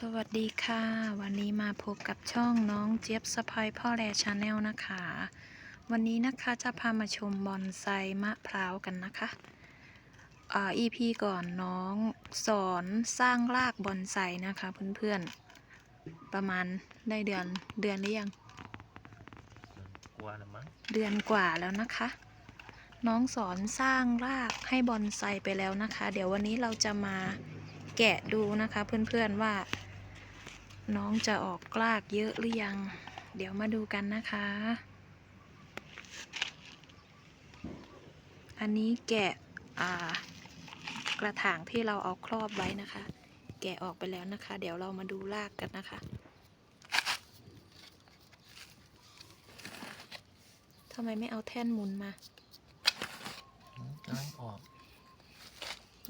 สวัสดีค่ะ วันนี้มาพบกับช่องน้องเจี๊ยบสะพายพ่อแรชาแนลนะคะ วันนี้นะคะจะพามาชมบอนไซมะพร้าวกันนะคะอ่า EP ก่อนน้องสอนสร้างรากบอนไซนะคะเพื่อนๆ ประมาณได้เดือนเดือนหรือยัง กลัวละมั้งเดือนกว่าแล้วนะคะ น้องสอนสร้างรากให้บอนไซไปแล้วนะคะ เดี๋ยววันนี้เราจะมา แกะดูนะคะ เพื่อนๆว่า น้องจะออกรากเยอะหรือยัง เดี๋ยวมาดูกันนะคะ อันนี้แกะอ่ากระถางที่เราเอาครอบไว้นะคะ แกะออกไปแล้วนะคะ เดี๋ยวเรามาดูรากกันนะคะทำไมไม่เอาแท่นหมุนมาอืมกำลังออก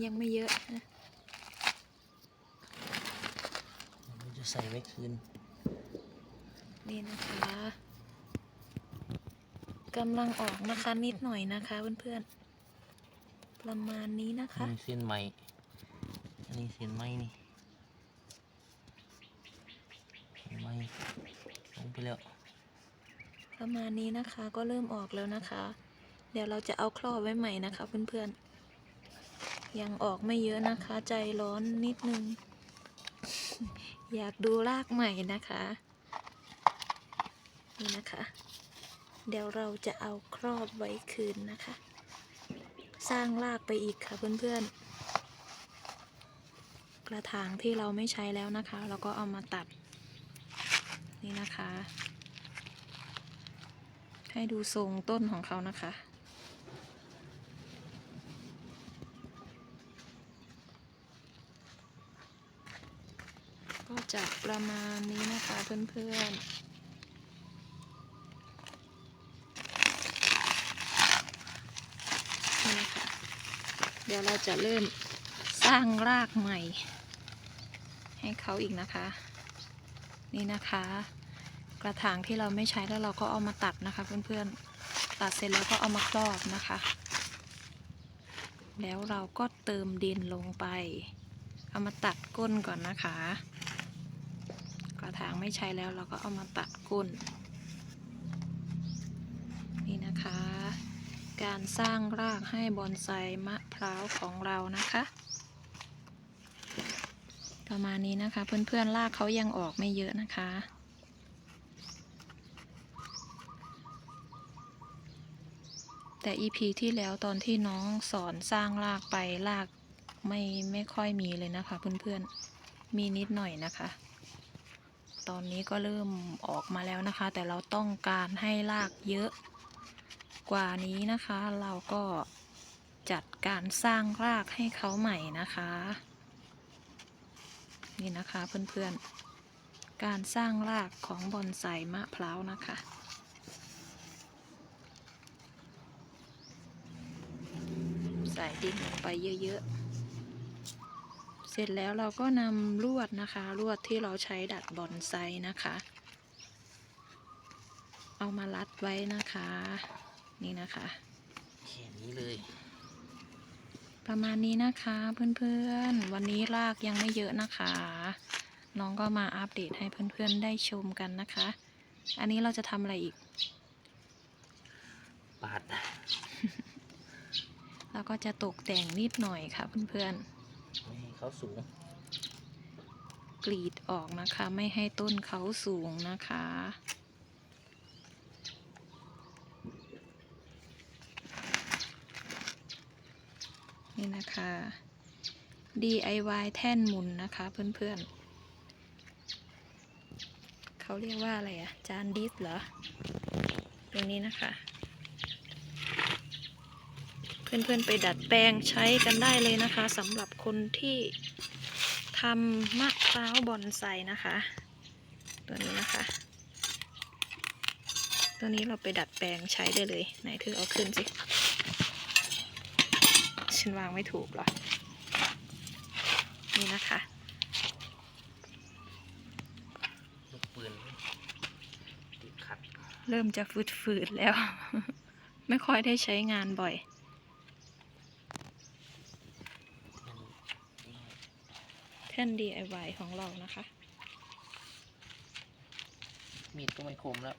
ยังไม่เยอะนะ เดี๋ยวจะ ใส่ไว้คืน นี่นะคะกำลังออกนะคะนิดหน่อยนะคะเพื่อนๆ ประมาณนี้นะคะ นี่เส้นไหมอันนี้เส้นไหมนี่เส้นไหมลงไปแล้ว ประมาณนี้นะคะก็เริ่มออกแล้วนะคะ เดี๋ยวเราจะเอาครอบไว้ใหม่นะคะ เพื่อนๆ ยังออกไม่เยอะนะคะ ใจร้อนนิดนึง อยากดูรากใหม่นะคะ นี่นะคะ เดี๋ยวเราจะเอาครอบไว้คืนนะคะ สร้างรากไปอีกค่ะเพื่อนๆ กระถางที่เราไม่ใช้แล้วนะคะ เราก็เอามาตัด นี่นะคะ ให้ดูทรงต้นของเขานะคะ ก็จะ ประมาณนี้นะคะเพื่อนๆนี่ค่ะ เดี๋ยวเราจะเริ่มสร้างรากใหม่ ให้เขาอีกนะคะ นี่นะคะ กระถางที่เราไม่ใช้แล้วเราก็เอามาตัดนะคะ เพื่อนๆ ตัดเสร็จแล้วก็เอามาครอบนะคะ แล้วเราก็เติมดินลงไป เอามาตัดก้นก่อนนะคะกระ ถางไม่ใช้แล้วเราก็เอามาตัดก้น นี่นะคะ การสร้างรากให้บอนไซมะพร้าวของเรานะคะ ประมาณนี้นะคะเพื่อนๆรากเขายังออกไม่เยอะนะคะแต่ EP ที่แล้วตอนที่น้องสอนสร้างรากไปรากไม่ไม่ค่อยมีเลยนะคะเพื่อนๆ มีนิดหน่อยนะคะ ตอนนี้ก็เริ่มออกมาแล้วนะคะ แต่เราต้องการให้รากเยอะกว่านี้นะคะ เราก็จัดการสร้างรากให้เขาใหม่นะคะ นี่นะคะเพื่อนๆ การสร้างรากของบอนไซมะพร้าวนะคะใส่ดินลงไปเยอะ ๆ เสร็จแล้วเราก็นำลวดนะคะลวดที่เราใช้ดัดบอนไซนะคะ เอามารัดไว้นะคะ นี่นะคะแค่นี้เลย ประมาณนี้นะคะเพื่อนๆ วันนี้รากยังไม่เยอะนะคะ น้องก็มาอัปเดตให้เพื่อนๆได้ชมกันนะคะ อันนี้เราจะทำอะไรอีกปาดเราก็จะตกแต่งนิดหน่อยค่ะเพื่อนไม่ให้ เขาสูง กรีดออกนะคะ ไม่ให้ต้นเขาสูงนะคะ นี่นะคะ DIY แท่นหมุนนะคะเพื่อนๆ เขาเรียกว่าอะไรอะจานดิสเหรอ ตรงนี้นะคะ พื่อนๆไปดัดแปลงใช้กันได้เลยนะคะสำหรับคนที่ทำมะพร้าวบอนไซนะคะ ตัวนี้นะคะ ตัวนี้เราไปดัดแปลงใช้ได้เลย ไหนเธอเอาขึ้นสิ ฉันวางไม่ถูกเหรอ นี่นะคะลูกปืนติดขัดเริ่มจะฝืดๆแล้ว ไม่ค่อยได้ใช้งานบ่อย อันนี้ แท่น DIY ของเรานะคะ มีดก็ไม่คมแล้ว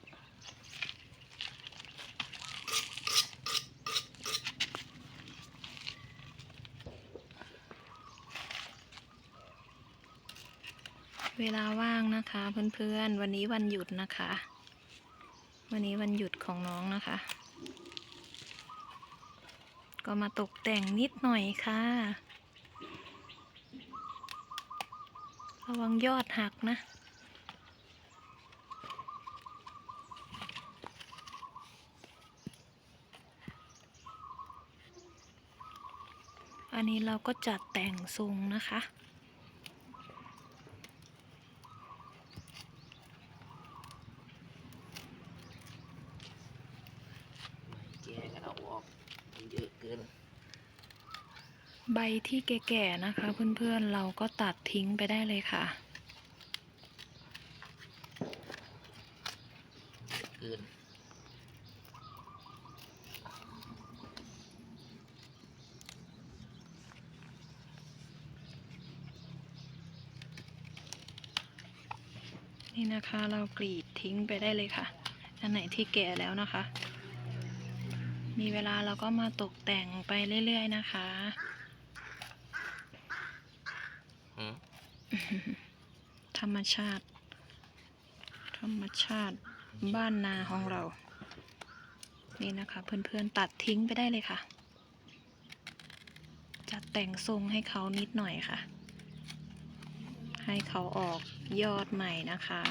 เวลาว่างนะคะเพื่อนๆ วันนี้วันหยุดนะคะ วันนี้วันหยุดของน้องนะคะ ก็มาตกแต่งนิดหน่อยค่ะ ระวังยอดหักนะอันนี้เราก็จัดแต่งทรงนะคะ แกกันเอาออกมันเยอะเกิน ใบที่แก่ๆนะคะ เพื่อนๆเราก็ตัดทิ้งไปได้เลยค่ะเกินนี่นะคะเรากรีดทิ้งไปได้เลยค่ะ อันไหนที่แก่แล้วนะคะ มีเวลาเราก็มาตกแต่งไปเรื่อย ๆ นะคะ หืม ธรรมชาติ ธรรมชาติบ้านนาของเรา นี่นะคะ เพื่อนๆตัดทิ้งไปได้เลยค่ะ จัดแต่งทรงให้เขานิดหน่อยค่ะ ให้เขาออกยอดใหม่นะคะ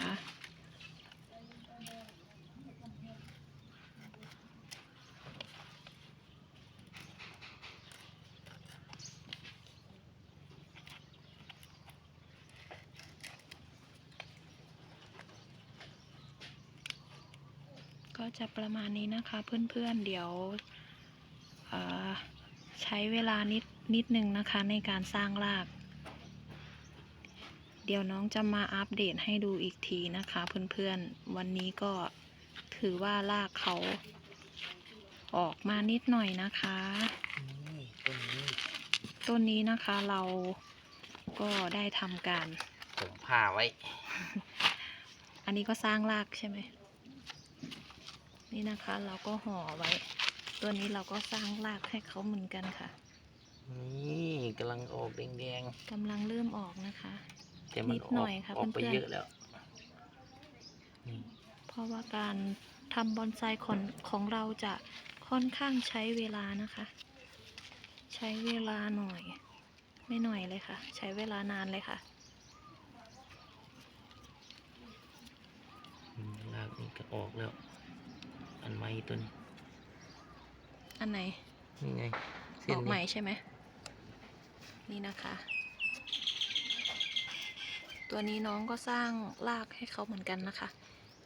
ก็จะประมาณนี้นะคะเพื่อนๆเดี๋ยวเอ่อใช้เวลานิดนิดนึงนะคะในการสร้างราก เดี๋ยวน้องจะมาอัปเดตให้ดูอีกทีนะคะเพื่อนๆ วันนี้ก็ถือว่ารากเขาออกมานิดหน่อยนะคะนี่ต้นนี้ต้นนี้นะคะเราก็ได้ทำการผมผ้าไว้ อันนี้ก็สร้างรากใช่ไหม นี่นะคะเราก็ห่อไว้ ตัวนี้เราก็สร้างรากให้เขาเหมือนกันค่ะ นี่กำลังออกแดงกำลังเริ่มออกนะคะ ๆแต่มันนิดอหน่อกอยค่ะออกไปเพื่อนๆ เยอะแล้วนี่เพราะว่าการทำบอนไซของของเราจะค่อนข้างใช้เวลานะคะ ใช้เวลาหน่อย ไม่หน่อยเลยค่ะ ใช้เวลานานเลยค่ะอืมรากนี่ก็ออกแล้ว อันไม้ต้นอันไหน นี่ไงอเส้นอกใหม่นี้ใช่ไหม นี่นะคะ ตัวนี้น้องก็สร้างรากให้เขาเหมือนกันนะคะ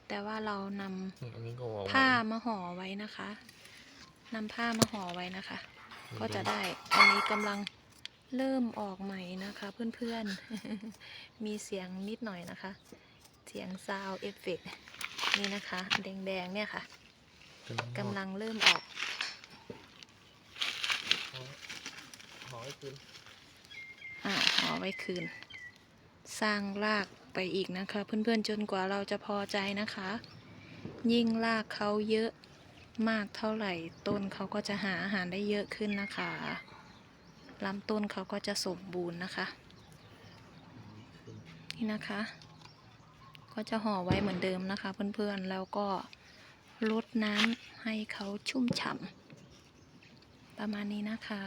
แต่ว่าเรานำ นี่อันนี้ก็ออกผ้ามาห่อไว้นะคะนำผ้ามาห่อไว้นะคะ ก็จะได้ อันนี้กำลังเริ่มออกใหม่นะคะ เพื่อนๆ มีเสียงนิดหน่อยนะคะ เสียงซาวเอฟเฟกนี่นะคะ แดงๆเนี่ยค่ะ กำลังเริ่มออกหอยขึ้นอ่าห่อไว้คืน สร้างรากไปอีกนะคะ เพื่อนๆจนกว่าเราจะพอใจนะคะ ยิ่งรากเขาเยอะมากเท่าไหร่ ต้นเขาก็จะหาอาหารได้เยอะขึ้นนะคะลำต้นเขาก็จะสมบูรณ์นะคะ นี่นะคะ ก็จะห่อไว้เหมือนเดิมนะคะ เพื่อนๆแล้วก็ ลดน้ำให้เขาชุ่มฉ่ำประมาณนี้นะคะ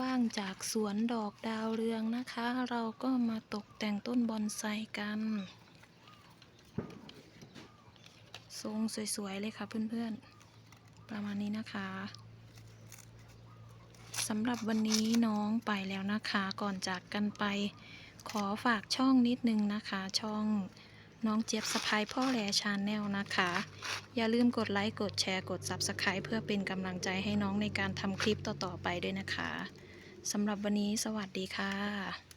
ว่างจากสวนดอกดาวเรืองนะคะ เราก็มาตกแต่งต้นบอนไซกันทรงสวยๆเลยค่ะเพื่อนๆ ประมาณนี้นะคะสำหรับวันนี้น้องไปแล้วนะคะ ก่อนจากกันไป ขอฝากช่องนิดนึงนะคะ ช่องน้องเจี๊ยบสะพายพ่อแหลชาแนลนะคะ อย่าลืมกดไลค์กดแชร์กด Subscribe เพื่อเป็นกำลังใจให้น้องในการทำคลิปต่อๆไปด้วยนะคะสำหรับวันนี้สวัสดีค่ะ